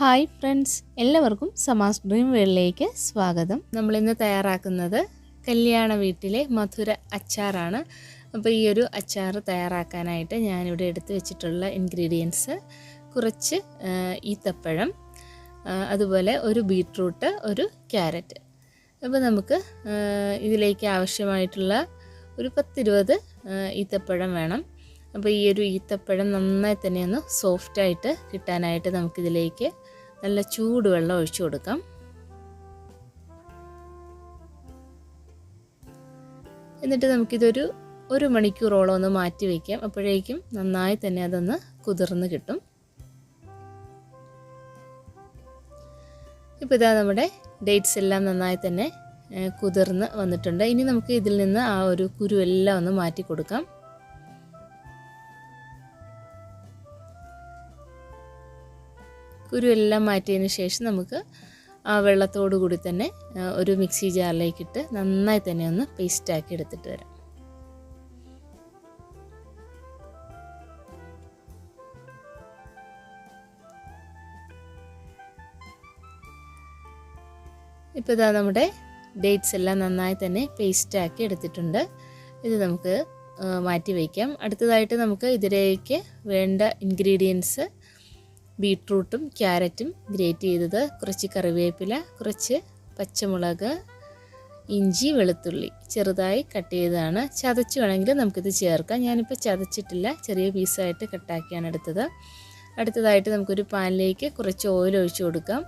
Hi friends എല്ലാവർക്കും സമാസ് dream വേളിലേക്ക് സ്വാഗതം. നമ്മളിന്ന് തയ്യാറാക്കുന്നത് കല്യാണ വീട്ടിലെ മധുര അച്ചാറാണ്. അപ്പോൾ ഈ ഒരു അച്ചാർ തയ്യാറാക്കാനായിട്ട് ഞാനിവിടെ എടുത്തു വെച്ചിട്ടുള്ള ഇൻഗ്രീഡിയൻസ് കുറച്ച് ഈത്തപ്പഴം അതുപോലെ ഒരു ബീട്രൂട്ട് ഒരു ക്യാരറ്റ്. അപ്പോൾ നമുക്ക് ഇതിലേക്ക് ആവശ്യമായിട്ടുള്ള ഒരു പത്തിരുപത് ഈത്തപ്പഴം വേണം. അപ്പോൾ ഈ ഒരു ഈത്തപ്പഴം നന്നായി തന്നെ ഒന്ന് സോഫ്റ്റായിട്ട് കിട്ടാനായിട്ട് നമുക്കിതിലേക്ക് നല്ല ചൂടുവെള്ളം ഒഴിച്ചു കൊടുക്കാം. എന്നിട്ട് നമുക്കിതൊരു ഒരു മണിക്കൂറോളം ഒന്ന് മാറ്റി വയ്ക്കാം അപ്പോഴേക്കും നന്നായി തന്നെ അതൊന്ന് കുതിർന്ന് കിട്ടും. ഇപ്പോൾ ഇതാ നമ്മുടെ ഡേറ്റ്സ് എല്ലാം നന്നായി തന്നെ കുതിർന്ന് വന്നിട്ടുണ്ട്. ഇനി നമുക്ക് ഇതിൽ നിന്ന് ആ ഒരു കുരുവെല്ലാം ഒന്ന് മാറ്റി കൊടുക്കാം. കുരു എല്ലാം മാറ്റിയതിന് ശേഷം നമുക്ക് ആ വെള്ളത്തോടു കൂടി തന്നെ ഒരു മിക്സി ജാറിലേക്കിട്ട് നന്നായി തന്നെ ഒന്ന് പേസ്റ്റാക്കി എടുത്തിട്ട് വരാം. ഇപ്പോൾ ഇതാ നമ്മുടെ ഡേറ്റ്സ് എല്ലാം നന്നായി തന്നെ പേസ്റ്റാക്കി എടുത്തിട്ടുണ്ട്. ഇത് നമുക്ക് മാറ്റി വയ്ക്കാം. അടുത്തതായിട്ട് നമുക്ക് ഇതിലേക്ക് വേണ്ട ഇൻഗ്രീഡിയൻസ് ബീട്രൂട്ടും ക്യാരറ്റും ഗ്രേറ്റ് ചെയ്തത് കുറച്ച് കറിവേപ്പില കുറച്ച് പച്ചമുളക് ഇഞ്ചി വെളുത്തുള്ളി. ചെറുതായി കട്ട് ചെയ്തതാണ്. ചതച്ച് വേണമെങ്കിൽ നമുക്കിത് ചേർക്കാം. ഞാനിപ്പോൾ ചതച്ചിട്ടില്ല. ചെറിയ പീസായിട്ട് കട്ടാക്കിയാണ് എടുത്തത്. അടുത്തതായിട്ട് നമുക്കൊരു പാനിലേക്ക് കുറച്ച് ഓയിൽ ഒഴിച്ചു കൊടുക്കാം.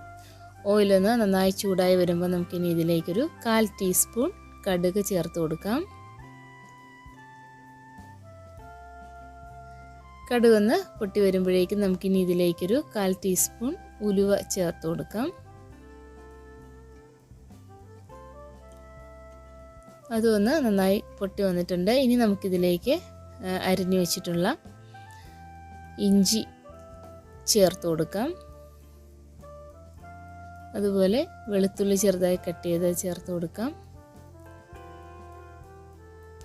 ഓയിലൊന്ന് നന്നായി ചൂടായി വരുമ്പോൾ നമുക്കിനി ഇതിലേക്കൊരു കാൽ ടീസ്പൂൺ കടുക് ചേർത്ത് കൊടുക്കാം. കടുകൊന്ന് പൊട്ടി വരുമ്പോഴേക്കും നമുക്കിനി ഇതിലേക്കൊരു കാൽ ടീസ്പൂൺ ഉലുവ ചേർത്ത് കൊടുക്കാം. അതൊന്ന് നന്നായി പൊട്ടി വന്നിട്ടുണ്ട്. ഇനി നമുക്കിതിലേക്ക് അരിഞ്ഞു വെച്ചിട്ടുള്ള ഇഞ്ചി ചേർത്ത് കൊടുക്കാം. അതുപോലെ വെളുത്തുള്ളി ചെറുതായി കട്ട് ചെയ്ത് ചേർത്ത് കൊടുക്കാം.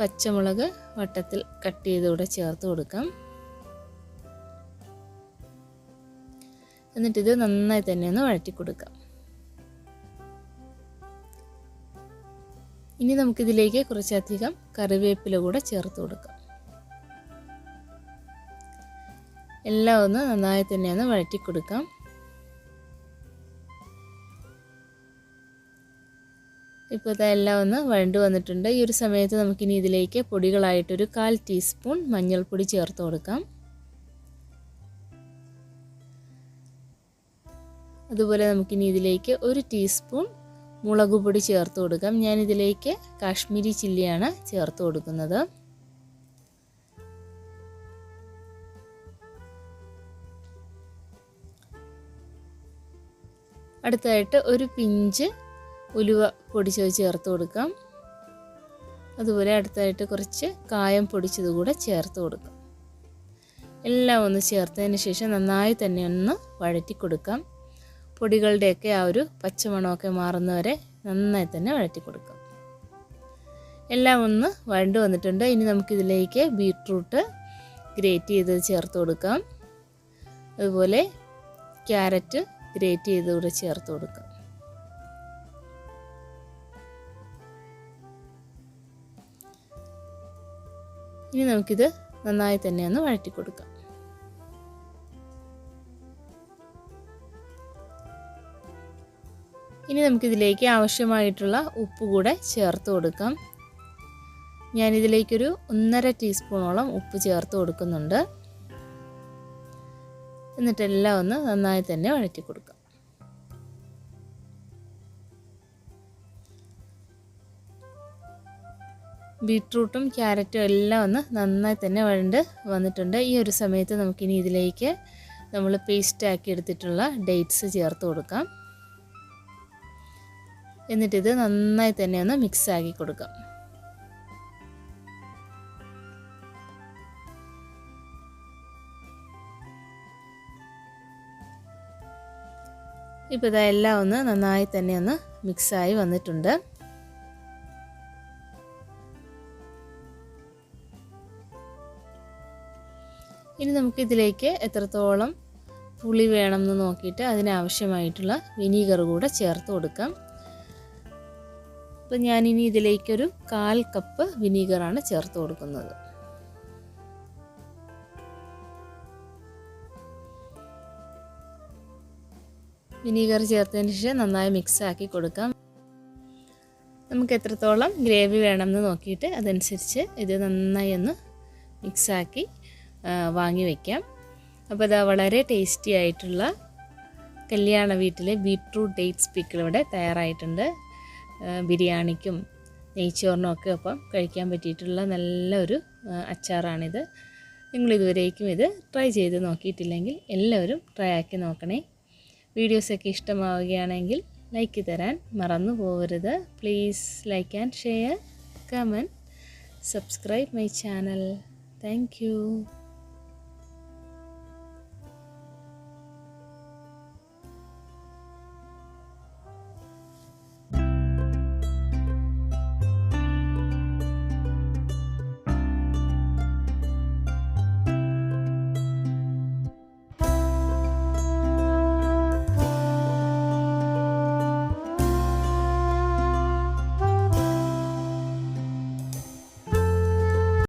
പച്ചമുളക് വട്ടത്തിൽ കട്ട് ചെയ്തുകൂടെ ചേർത്ത് കൊടുക്കാം. എന്നിട്ടിത് നന്നായി തന്നെ ഒന്ന് വഴറ്റി കൊടുക്കാം. ഇനി നമുക്കിതിലേക്ക് കുറച്ചധികം കറിവേപ്പില കൂടെ ചേർത്ത് കൊടുക്കാം. എല്ലാം ഒന്ന് നന്നായി തന്നെ ഒന്ന് വഴറ്റി കൊടുക്കാം. ഇപ്പോൾ ഇതെല്ലാം ഒന്ന് വഴണ്ടു വന്നിട്ടുണ്ട്. ഈ ഒരു സമയത്ത് നമുക്കിനി ഇതിലേക്ക് പൊടികളായിട്ടൊരു കാൽ ടീസ്പൂൺ മഞ്ഞൾപ്പൊടി ചേർത്ത് കൊടുക്കാം. അതുപോലെ നമുക്കിനി ഇതിലേക്ക് ഒരു ടീസ്പൂൺ മുളക് പൊടി ചേർത്ത് കൊടുക്കാം. ഞാനിതിലേക്ക് കാശ്മീരി ചില്ലിയാണ് ചേർത്ത് കൊടുക്കുന്നത്. അടുത്തായിട്ട് ഒരു പിഞ്ച് ഉലുവ പൊടിച്ചത് ചേർത്ത് കൊടുക്കാം. അതുപോലെ അടുത്തായിട്ട് കുറച്ച് കായം പൊടിച്ചത് കൂടെ ചേർത്ത് കൊടുക്കാം. എല്ലാം ഒന്ന് ചേർത്തതിന് ശേഷം നന്നായി തന്നെ ഒന്ന് വഴറ്റി കൊടുക്കാം. പൊടികളുടെയൊക്കെ ആ ഒരു പച്ചമണമൊക്കെ മാറുന്നവരെ നന്നായി തന്നെ വഴറ്റി കൊടുക്കാം. എല്ലാം ഒന്ന് വഴണ്ടു വന്നിട്ടുണ്ട്. ഇനി നമുക്കിതിലേക്ക് ബീട്രൂട്ട് ഗ്രേറ്റ് ചെയ്ത് ചേർത്ത് കൊടുക്കാം. അതുപോലെ ക്യാരറ്റ് ഗ്രേറ്റ് ചെയ്ത് കൂടെ ചേർത്ത് കൊടുക്കാം. ഇനി നമുക്കിത് നന്നായി തന്നെ ഒന്ന് വഴറ്റി കൊടുക്കാം. ഇനി നമുക്കിതിലേക്ക് ആവശ്യമായിട്ടുള്ള ഉപ്പ് കൂടെ ചേർത്ത് കൊടുക്കാം. ഞാനിതിലേക്കൊരു ഒന്നര ടീസ്പൂണോളം ഉപ്പ് ചേർത്ത് കൊടുക്കുന്നുണ്ട്. എന്നിട്ടെല്ലാം ഒന്ന് നന്നായി തന്നെ വഴറ്റി കൊടുക്കാം. ബീട്രൂട്ടും ക്യാരറ്റും എല്ലാം ഒന്ന് നന്നായി തന്നെ വഴണ്ട് വന്നിട്ടുണ്ട്. ഈ ഒരു സമയത്ത് നമുക്കിനി ഇതിലേക്ക് നമ്മൾ പേസ്റ്റാക്കി എടുത്തിട്ടുള്ള ഡേറ്റ്സ് ചേർത്ത് കൊടുക്കാം. എന്നിട്ടിത് നന്നായി തന്നെ ഒന്ന് മിക്സ് ആക്കി കൊടുക്കാം. ഇപ്പോൾ ഇതെല്ലാം ഒന്ന് നന്നായി തന്നെ ഒന്ന് മിക്സായി വന്നിട്ടുണ്ട്. ഇനി നമുക്ക് ഇതിലേക്ക് എത്രത്തോളം പുളി വേണമെന്ന് നോക്കിയിട്ട് അതിനാവശ്യമായിട്ടുള്ള വിനീഗർ കൂടെ ചേർത്ത് കൊടുക്കാം. അപ്പം ഞാനിനി ഇതിലേക്കൊരു കാൽ കപ്പ് വിനീഗറാണ് ചേർത്ത് കൊടുക്കുന്നത്. വിനീഗർ ചേർത്തതിന് ശേഷം നന്നായി മിക്സ് ആക്കി കൊടുക്കാം. നമുക്ക് എത്രത്തോളം ഗ്രേവി വേണമെന്ന് നോക്കിയിട്ട് അതനുസരിച്ച് ഇത് നന്നായി ഒന്ന് മിക്സാക്കി വാങ്ങി വയ്ക്കാം അപ്പോൾ ഇതാ വളരെ ടേസ്റ്റി ആയിട്ടുള്ള കല്യാണ വീട്ടിലെ ബീറ്റ്റൂട്ട് ഡേറ്റ്സ് പിക്കിൾ ഇവിടെ തയ്യാറായിട്ടുണ്ട്. ബിരിയാണിക്കും നെയ്ച്ചോറിനും ഒക്കെ ഒപ്പം കഴിക്കാൻ പറ്റിയിട്ടുള്ള നല്ലൊരു അച്ചാറാണിത്. നിങ്ങൾ ഇതുവരേക്കും ഇത് ട്രൈ ചെയ്ത് നോക്കിയിട്ടില്ലെങ്കിൽ എല്ലാവരും ട്രൈ ആക്കി നോക്കണേ. വീഡിയോസൊക്കെ ഇഷ്ടമാവുകയാണെങ്കിൽ ലൈക്ക് തരാൻ മറന്നു പോകരുത്. Please like and share comment subscribe my channel thank